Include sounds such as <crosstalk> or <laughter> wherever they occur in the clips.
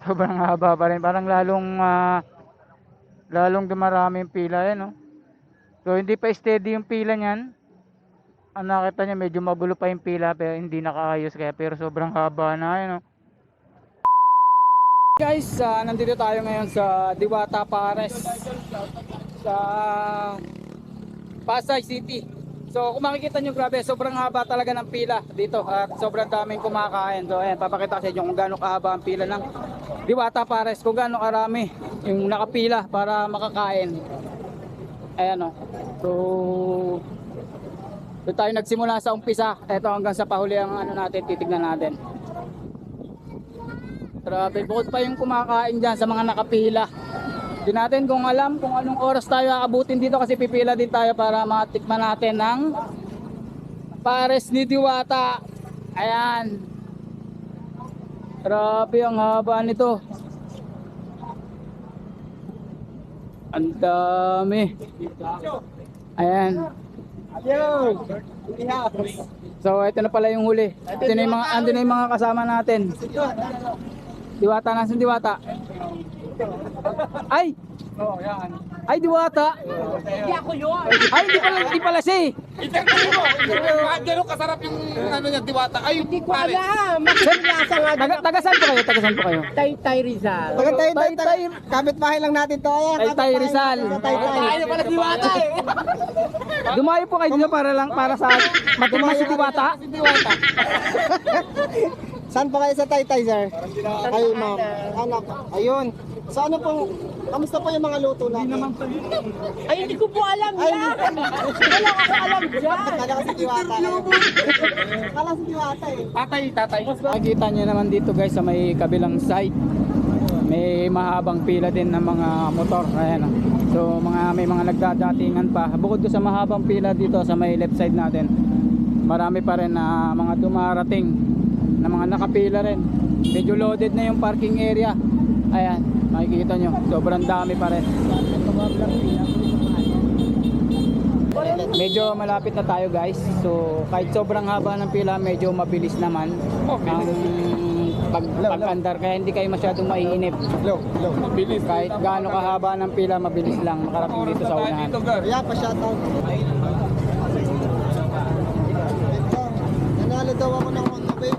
Sobrang haba pa rin. Parang lalong ah, lalong dumarami yung pila yan, no? So hindi pa steady yung pila niyan. Ang nakita niya medyo magulo pa yung pila pero hindi nakaayos kaya pero sobrang haba na yun, no? Guys, ah, nandito tayo ngayon sa Diwata Pares sa Pasay City. So kung makikita nyo grabe, sobrang haba talaga ng pila dito at sobrang daming kumakain. So ayan, papakita sa inyo kung gaano kahaba ang pila ng Diwata Pares, kung gaano karami yung nakapila para makakain. Ayan o. So doon tayo nagsimula sa umpisa. Ito hanggang sa pahuli ang ano natin, titignan natin. Grabe, bukod pa yung kumakain dyan sa mga nakapila. Hindi natin kung alam kung anong oras tayo aabutin dito kasi pipila din tayo para matikman natin ng pares ni Diwata. Ayan. Grabe ang haba nito. Ang dami. Ayan. So ito na pala yung huli. Ito na yung mga, andun na yung mga kasama natin. Diwata, nasan diwata? Ay! Ay, diwata! Hindi ako yun. Ay, hindi pala, hindi pala siya eh. Interview mo. Ganun kasarap yung ano niya, diwata. Ay, Hindi ko pare. alam. Makinlasa nga Taga, taga saan po kayo? Taga saan po kayo? Tay Tay Rizal. Taga tayo, Tay, tayo. Kapit bahay lang natin to. Ayan, Tay, Tay. Rizal. Tay, tay. Tayo pala diwata eh. Dumayo po kayo dito para lang para sa matikman si diwata. Saan pa kayo sa Taytay, sir? Ayun, ma'am. Anak, ayun. So ano pong, kamusta po yung mga luto natin? Ay, hindi ko po alam yan. Wala ako alam dyan. Kala kasi diwata. Kala si diwata eh. Tatay, tatay. Makikita nyo naman dito guys sa may kabilang side. May mahabang pila din ng mga motor. Ayan. oh. So mga may mga nagdadatingan pa. Bukod doon sa mahabang pila dito sa may left side natin. Marami pa rin na mga dumarating na mga nakapila rin. Medyo loaded na yung parking area. Ayan, makikita nyo. Sobrang dami pa rin. Medyo malapit na tayo guys. So kahit sobrang haba ng pila, medyo mabilis naman ang pag pag-andar kaya hindi kayo masyadong maiinip. Low, low. Mabilis. Kahit gaano kahaba ng pila, mabilis lang makarating dito sa unahan. Kaya pa shoutout. Ito, nanalo daw ako ng Honda Wave.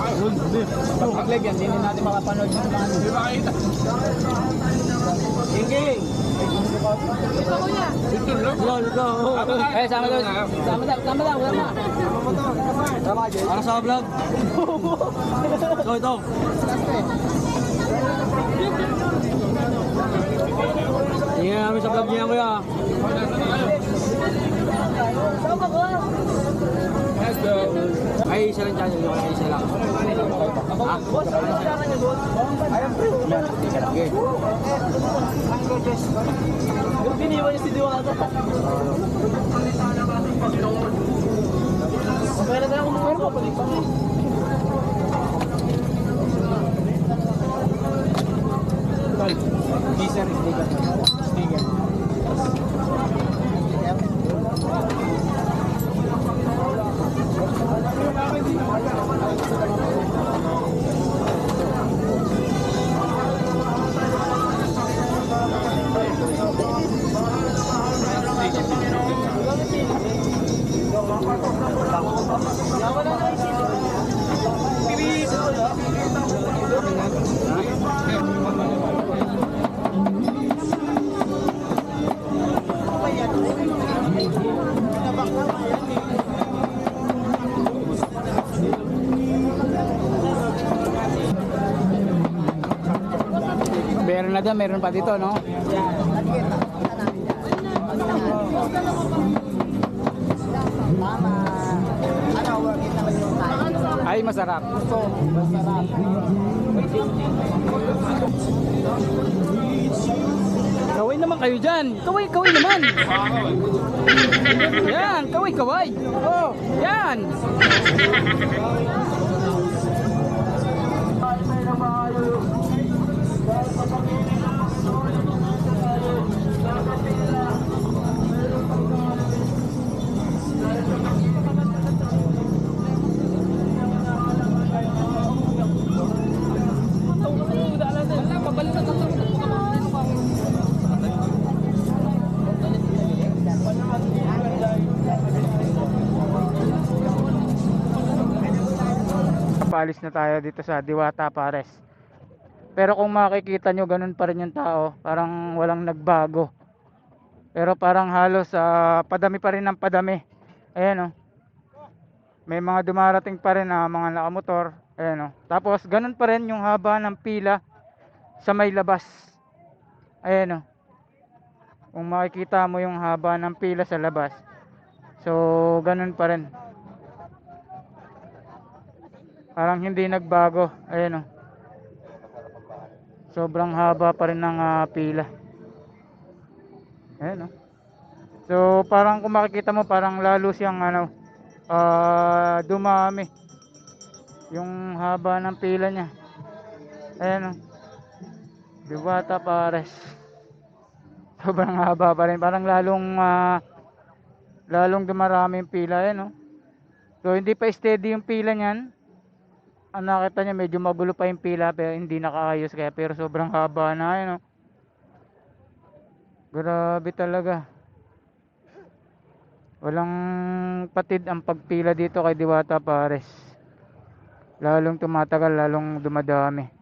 Pag-leg yan, hindi natin makapanood yung mga Di ba kita? Eh, sama daw. Sama daw, sama daw, sama. Para sa vlog. Ito, ito. Tingnan namin sa vlog niya, kuya. Let's go. Ay, isa lang channel yung isa lang. Ha? Okay. Biniwan niya si Diwata. Pwede na ako pero papalik pa. Dyan, meron pa dito, no? Ay, masarap. Masarap. Kaway naman kayo dyan. Kaway, kaway naman. Yan, kaway, kaway. Oh, yan. Paalis na tayo dito sa Diwata Pares. Pero kung makikita nyo, ganun pa rin yung tao. Parang walang nagbago. Pero parang halos ah, padami pa rin ng padami. Ayan o. May mga dumarating pa rin na mga nakamotor. Ayan o. Tapos ganun pa rin yung haba ng pila sa may labas. Ayan o. Kung makikita mo yung haba ng pila sa labas. So, ganun pa rin. Parang hindi nagbago. Ayan o. Sobrang haba pa rin ng ah, pila. Ayan o. So parang kung makikita mo parang lalo siyang ano ah, dumami. Yung haba ng pila niya. Ayan o. Diwata pares. <laughs> Sobrang haba pa rin. Parang lalong ah, lalong dumarami yung pila. Ayan o. So hindi pa steady yung pila niyan ang nakita niya medyo magulo pa yung pila pero hindi nakaayos kaya pero sobrang haba na yun oh. Grabe talaga. Walang patid ang pagpila dito kay Diwata Pares. Lalong tumatagal, lalong dumadami.